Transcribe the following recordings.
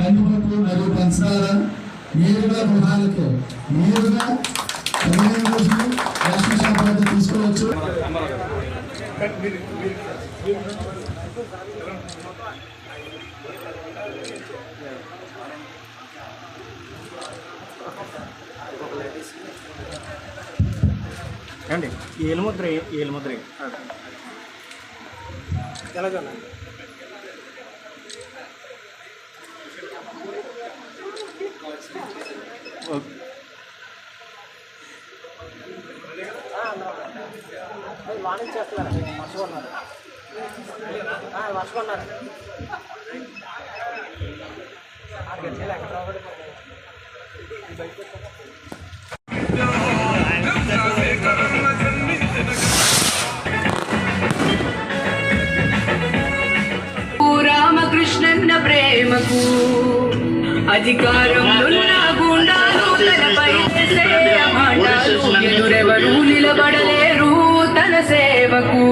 కందిపప్పు మరియు పంచదార నేరుగా గృహాలకు నేరుగా పదిహేను రోజులు రేషన్ షాప్ వద్ద తీసుకోవచ్చు. అండి ఏలుముద్ర ఏలుముద్ర ఎలాగ రామకృష్ణన్న ప్రేమకు అధికారం గుండాలు తనపై ఎదురెవరూ నిలబడలేరు తన సేవకు.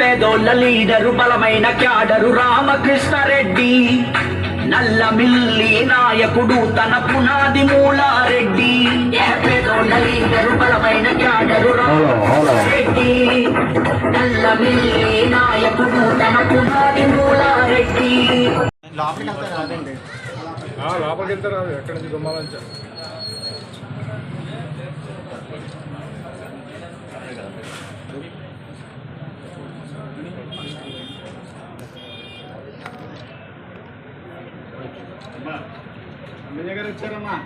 పేదోళ్ళ లీడరు బలమైన క్యాడరు రామకృష్ణారెడ్డి. నల్ల మిల్లి నాయకుడు తన పునాది మూలారెడ్డి. పేదోళ్ళ లీడరు బలమైన క్యాడరు రామకృష్ణారెడ్డి. నల్ల మిల్లి నాయకుడు తన పునాది మూలారెడ్డి. లోపలికి లోపలికి వెళ్తే రాదు ఎక్కడి నుంచి గుమ్మాల నుంచి మీ దగ్గర వచ్చారమ్మా.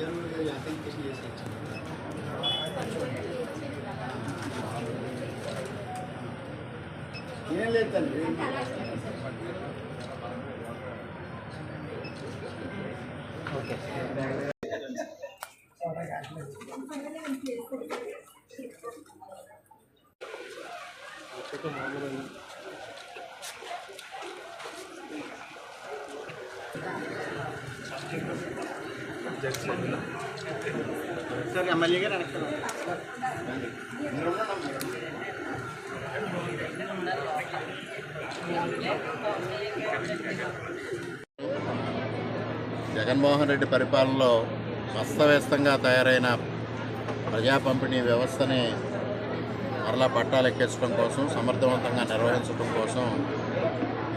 ఏం లేదు తల్లి సార్ ఎమ్మెల్యే గారు వెనక్కి రండి. మీరు ఉండండి. జగన్మోహన్ రెడ్డి పరిపాలనలో అస్తవ్యస్తంగా తయారైన ప్రజా పంపిణీ వ్యవస్థని మరలా పట్టాలు ఎక్కించడం కోసం సమర్థవంతంగా నిర్వహించడం కోసం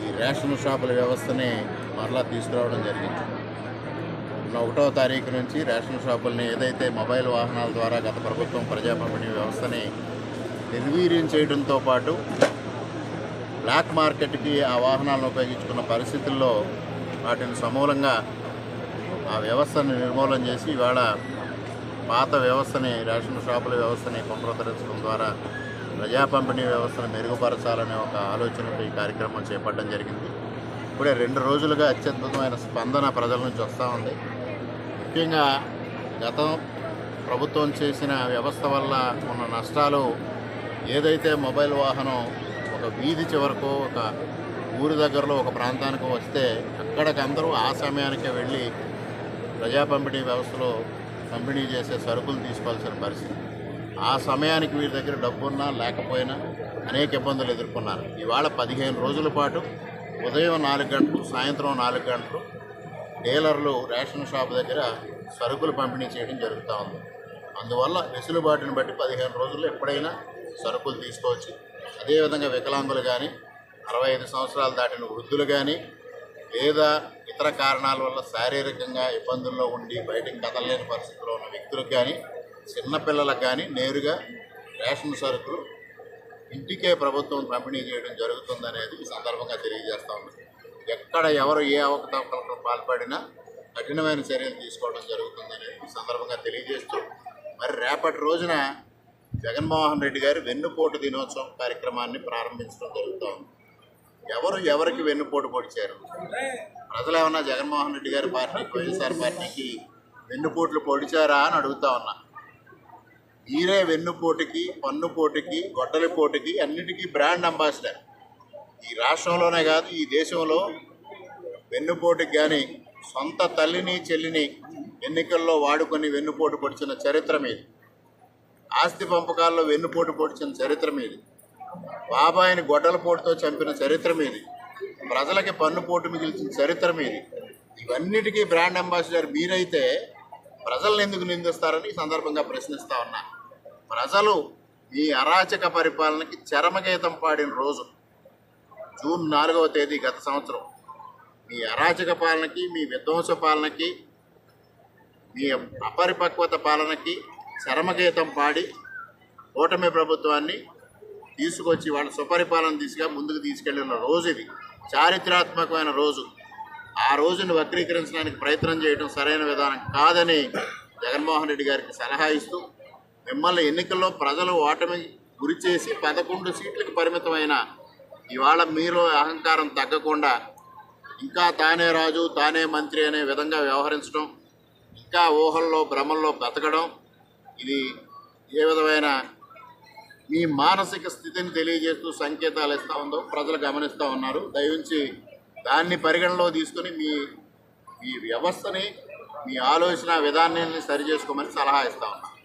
ఈ రేషన్ షాపుల వ్యవస్థని మరలా తీసుకురావడం జరిగింది. మొన్న ఒకటో తారీఖు నుంచి రేషన్ షాపుల్ని ఏదైతే మొబైల్ వాహనాల ద్వారా గత ప్రభుత్వం ప్రజా పంపిణీ వ్యవస్థని నిర్వీర్యం చేయడంతో పాటు బ్లాక్ మార్కెట్కి ఆ వాహనాలను ఉపయోగించుకున్న పరిస్థితుల్లో వాటిని సమూలంగా ఆ వ్యవస్థను నిర్మూలన చేసి ఇవాళ పాత వ్యవస్థని రేషన్ షాపుల వ్యవస్థని పునరుద్ధరించడం ద్వారా ప్రజా పంపిణీ వ్యవస్థను మెరుగుపరచాలనే ఒక ఆలోచనతో ఈ కార్యక్రమం చేపట్టడం జరిగింది. ఇప్పుడే రెండు రోజులుగా అత్యద్భుతమైన స్పందన ప్రజల నుంచి వస్తూ ఉంది. ముఖ్యంగా గతం ప్రభుత్వం చేసిన వ్యవస్థ వల్ల ఉన్న నష్టాలు ఏదైతే మొబైల్ వాహనం ఒక వీధి చివరకు ఒక ఊరి దగ్గరలో ఒక ప్రాంతానికి వస్తే అక్కడికి అందరూ ఆ సమయానికే వెళ్ళి ప్రజా పంపిణీ వ్యవస్థలో పంపిణీ చేసే సరుకులు తీసుకోవాల్సిన పరిస్థితి. ఆ సమయానికి వీరి దగ్గర డబ్బున్నా లేకపోయినా అనేక ఇబ్బందులు ఎదుర్కొన్నారు. ఇవాళ పదిహేను రోజుల పాటు ఉదయం నాలుగు గంటలు సాయంత్రం నాలుగు గంటలు డీలర్లు రేషన్ షాప్ దగ్గర సరుకులు పంపిణీ చేయడం జరుగుతూ ఉంది. అందువల్ల వెసులుబాటుని బట్టి పదిహేను రోజుల్లో ఎప్పుడైనా సరుకులు తీసుకోవచ్చు. అదేవిధంగా వికలాంగులు కానీ అరవై ఐదు సంవత్సరాలు దాటిన వృద్ధులు కానీ లేదా ఇతర కారణాల వల్ల శారీరకంగా ఇబ్బందుల్లో ఉండి బయటకు కదలలేని పరిస్థితిలో ఉన్న వ్యక్తులకు కానీ చిన్నపిల్లలకు కానీ నేరుగా రేషన్ సరుకులు ఇంటికే ప్రభుత్వం పంపిణీ చేయడం జరుగుతుందనేది ఈ సందర్భంగా తెలియజేస్తా ఉన్నాం. ఎక్కడ ఎవరు ఏ అవకతవకలకు పాల్పడినా కఠినమైన చర్యలు తీసుకోవడం జరుగుతుందనేది ఈ సందర్భంగా తెలియజేస్తూ మరి రేపటి రోజున జగన్మోహన్ రెడ్డి గారి వెన్నుపోటు దినోత్సవం కార్యక్రమాన్ని ప్రారంభించడం జరుగుతోంది. ఎవరు ఎవరికి వెన్నుపోటు పొడిచారు ప్రజలు ఏమన్నా జగన్మోహన్ రెడ్డి గారి పార్టీకి వైఎస్ఆర్ పార్టీకి వెన్నుపోట్లు పొడిచారా అని అడుగుతా ఉన్నా. మీరే వెన్నుపోటుకి పన్నుపోటుకి గొడ్డలి పోటుకి అన్నిటికీ బ్రాండ్ అంబాసిడర్. ఈ రాష్ట్రంలోనే కాదు ఈ దేశంలో వెన్నుపోటుకి కానీ సొంత తల్లిని చెల్లిని ఎన్నికల్లో వాడుకొని వెన్నుపోటు పొడిచిన చరిత్ర మీది. ఆస్తి పంపకాల్లో వెన్నుపోటు పొడిచిన చరిత్ర మీది. బాబాయిని గొడ్డల పోటుతో చంపిన చరిత్ర మీది. ప్రజలకి పన్ను పోటు మిగిల్చిన చరిత్ర మీది. ఇవన్నిటికీ బ్రాండ్ అంబాసిడర్ మీరైతే ప్రజలను ఎందుకు నిందిస్తారని సందర్భంగా ప్రశ్నిస్తా ఉన్నా. ప్రజలు మీ అరాచక పరిపాలనకి చరమగీతం పాడిన రోజు జూన్ నాలుగవ తేదీ గత సంవత్సరం. మీ అరాచక పాలనకి మీ విధ్వంస పాలనకి మీ అపరిపక్వత పాలనకి చరమగీతం పాడి ఓటమి ప్రభుత్వాన్ని తీసుకొచ్చి వాళ్ళ సుపరిపాలన దిశగా ముందుకు తీసుకెళ్ళిన రోజు ఇది. చారిత్రాత్మకమైన రోజు. ఆ రోజును వక్రీకరించడానికి ప్రయత్నం చేయడం సరైన విధానం కాదని జగన్మోహన్ రెడ్డి గారికి సలహా ఇస్తూ మిమ్మల్ని ఎన్నికల్లో ప్రజలు ఓటమి గురి చేసి పదకొండు సీట్లకు పరిమితమైన ఇవాళ మీరు అహంకారం తగ్గకుండా ఇంకా తానే రాజు తానే మంత్రి అనే విధంగా వ్యవహరించడం ఇంకా ఊహల్లో భ్రమల్లో బతకడం ఇది ఏ విధమైన మీ మానసిక స్థితిని తెలియజేస్తూ సంకేతాలు ఇస్తూ ఉందో ప్రజలు గమనిస్తూ ఉన్నారు. దయవుంచి దాన్ని పరిగణలో తీసుకుని మీ మీ వ్యవస్థని మీ ఆలోచన విధానాన్ని సరి చేసుకోమని సలహా ఇస్తూ ఉన్నాను